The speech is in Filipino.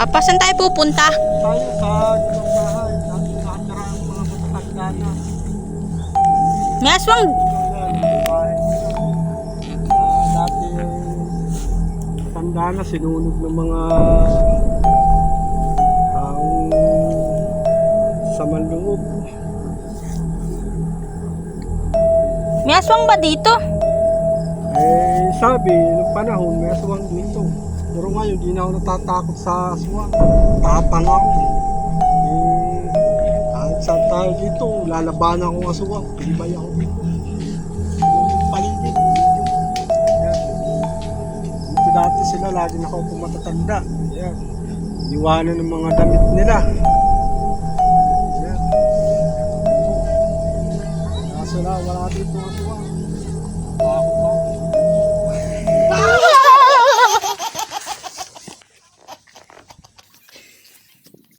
Papa, saan tayo pupunta? Tayo sa bahay. Dati nakatira ang mga matatanda na. May aswang. Ah, dati tanda na sinunog ng mga taong sa manloob. May aswang ba dito? Eh, sabi, nung panahon, may aswang dito. Pero ngayon, di na ako natatakot sa aswang. Tapang ako. Eh, kahit saan tayo dito, lalabanan ko ang aswang. Pilibay ako paligid, dito. Dati sila, lagi na ako pumatatanda. Yan. Iwanan ng mga damit nila. Yan. Kaso na, wala dito aswang.